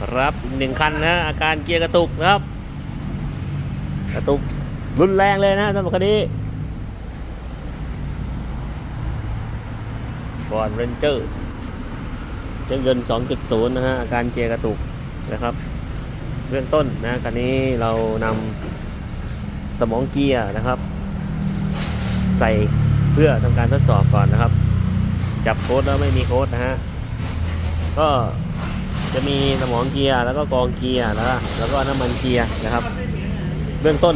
ครับหนึ่งคันนะอาการเกียร์กระตุกนะครับ กระตุกรุนแรงเลยนะสำหรับคันนี้ Ford Ranger เครื่องยนต์ 2.0 นะฮะอาการเกียร์กระตุกนะครับ เบื้องต้นนะคันนี้เรานำสมองเกียร์นะครับ ใส่เพื่อทำการทดสอบก่อนนะครับ จับโค้ดแล้วไม่มีโค้ดนะฮะก็ จะมีสมองเกียร์แล้วก็กองเกียร์แล้วแล้วก็น้ำมันเกียร์นะครับ เบื้องต้น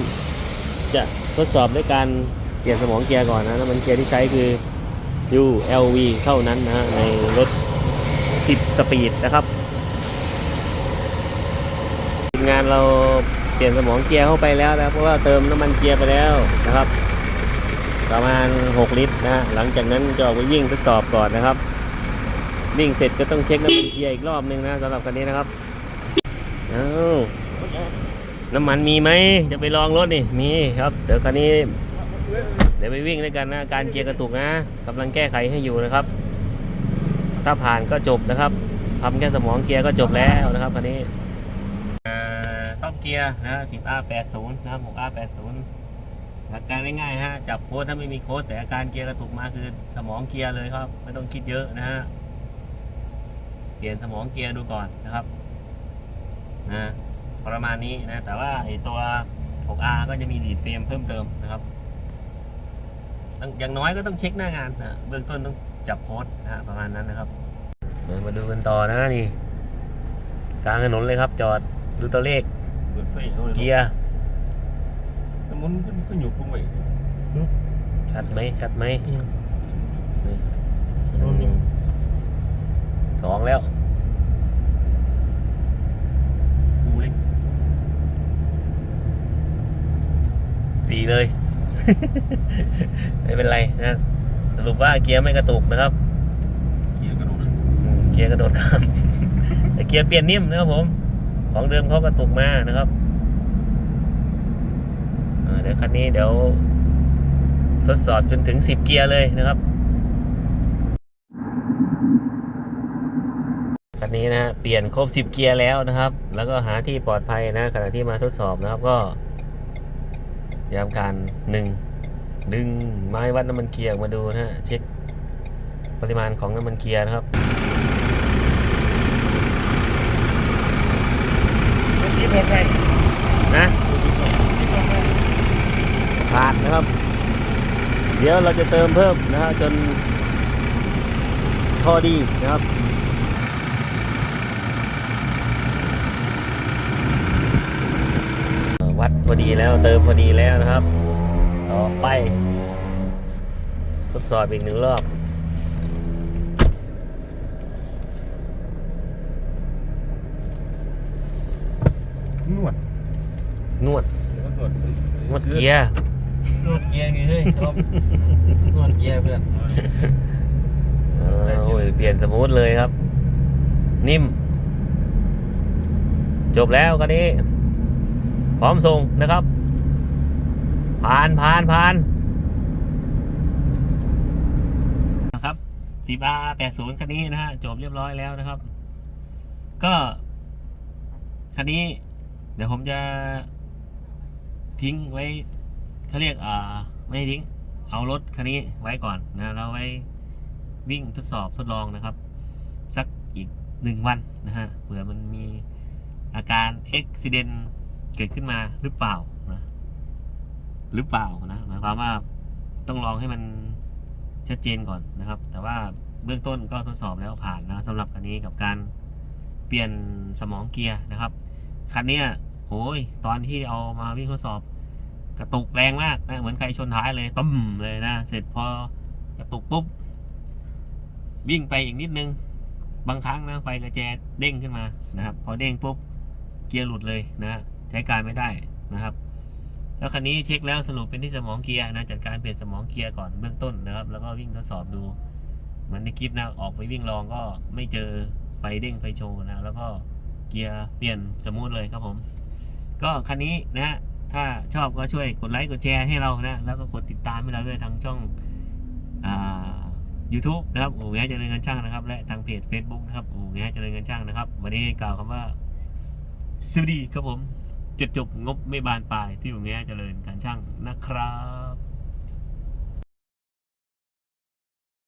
จะทดสอบด้วยการเปลี่ยนสมองเกียร์ก่อนนะน้ำมันเกียร์ที่ใช้คือ ULV เท่านั้นนะในรถ 10 สปีดนะครับทีมงานเราเปลี่ยนสมองเกียร์เข้าไปแล้วนะเพราะว่าเติมน้ำมันเกียร์ไปแล้วนะครับ ประมาณ 6 ลิตรนะฮะหลังจากนั้นจะออกไปวิ่งทดสอบก่อนนะครับ วิ่งเสร็จก็ต้องเช็คน้ำมันเกียร์อีกรอบนึงนะสำหรับคันนี้นะครับเอ้าน้ำมันมีไหมจะไปลองรถนี่มีครับ เดี๋ยวคันนี้ เดี๋ยวไปวิ่งด้วยกันนะการเกียร์กระตุกนะกำลังแก้ไขให้อยู่นะครับ ถ้าผ่านก็จบนะครับทำแค่สมองเกียร์ก็จบแล้วนะครับคันนี้ซ่อมเกียร์นะ 10R80 นะ 6R80 หลักการง่ายๆฮะจับโค้ดถ้าไม่มีโค้ดแต่อาการเกียร์กระตุกมาคือสมองเกียร์เลยครับ ไม่ต้องคิดเยอะนะฮะ ลี่ยนสมองเกียร์ดูก่อนนะครับนะประมาณนี้นะ แต่ว่าไอตัว 6R ก็จะมีดีดเฟรมเพิ่มเติมนะครับต้องอย่างน้อยก็ต้องเช็คหน้างานนะเบื้องต้นต้องจับโค้ดนะฮะประมาณนั้นนะครับเดี๋ยวมาดูกันต่อนะนี่กลางถนนเลยครับ จอดดูตัวเลขเปิดไฟเขาเลยเกียร์น้ำมันขึ้นขึ้นอยู่ปุ่มไหนชัดไหมชัดไหมโดนนี่สองแล้ว กูเล็ก ตี เลย ไม่เป็นไรนะสรุปว่าเกียร์ไม่กระตุกนะครับ เกียร์กระโดดอืมเกียร์กระโดดข้ามแต่เกียร์เปลี่ยนนิ่มนะครับผม ของเดิมเขากระตุกมานะครับอ่าเดี๋ยวคันนี้เดี๋ยวทดสอบจนถึง 10 เกียร์เลยนะครับ คันนี้นะฮะเปลี่ยนครบ 10 เกียร์แล้วนะครับ แล้วก็หาที่ปลอดภัยนะขณะที่มาทดสอบนะครับก็พ ยามการหนึ่งดึงไม้วัดน้ำมันเกียร์มาดูนะฮะเช็คปริมาณของน้ำมันเกียร์นะครับที่ปลอดภัยนะที่ปลอดภัยขาดนะครับ เดี๋ยวเราจะเติมเพิ่มนะฮะจนพอดีนะครับ วัดพอดีแล้วเติมพอดีแล้วนะครับ ต่อไป ทดสอบอีกหนึ่งรอบนวดนวดนวดนวดเกียร์นวดเกียร์ไงเฮ้ยชอบนวดเกียร์เพื่อนเออโอ้ยเปลี่ยนสมูทเลยครับ นิ่ม จบแล้วคันนี้พ ร้อมส่งนะครับ ผ่านผ่านผ่านนะครับสีบาแปดศูนย์คันนี้นะฮะจบเรียบร้อยแล้วนะครับ ก็คันนี้ เดี๋ยวผมจะทิ้งไว้เขาเรียกอ่าไม่ทิ้ง เอารถคันนี้ไว้ก่อนนะแล้วไว้วิ่งทดสอบทดลองนะครับ สักอีกหนึ่งวันนะฮะเผื่อมันมีอาการอุบิเหตุ เกิดขึ้นมาหรือเปล่านะหรือเปล่านะหมายความว่าต้องลองให้มันชัดเจนก่อนนะครับ แต่ว่าเบื้องต้นก็ทดสอบแล้วผ่านนะสำหรับคันนี้กับการเปลี่ยนสมองเกียร์นะครับคันนี้โอ้ยตอนที่เอามาวิ่งทดสอบ กระตุกแรงมากนะเหมือนใครชนท้ายเลยตุ้มเลยนะเสร็จพอกระตุกปุ๊บวิ่งไปอีกนิดนึง บางครั้งนะไฟกระแจเด้งขึ้นมานะครับ พอเด้งปุ๊บเกียร์หลุดเลยนะฮะ ช้การไม่ได้นะครับแล้วคันนี้เช็คแล้วสรุปเป็นที่สมองเกียร์นะจัดการเปลี่ยนสมองเกียร์ก่อนเบื้องต้นนะครับ แล้วก็วิ่งทดสอบดูเหมือนในคลิปนะออกไปวิ่งลองก็ไม่เจอไฟเด้งไฟโชว์นะแล้วก็เกียร์เปลี่ยนสมูทเลยครับผม ก็คันนี้นะฮะถ้าชอบก็ช่วยกดไลค์กดแชร์ให้เรานะ แล้วก็กดติดตามให้เราด้วยทางช่องอ่า YouTube นะครับโอู่แง่เจริญเงินช่างนะครับ และทางเพจ Facebook นะครับโอู่แง่เจริญเงินช่างนะครับ วันนี้กล่าวคำว่าสวัสดีครับผม จุดจบงบไม่บานปลายที่หลวงแง่เจริญการช่างนะครับ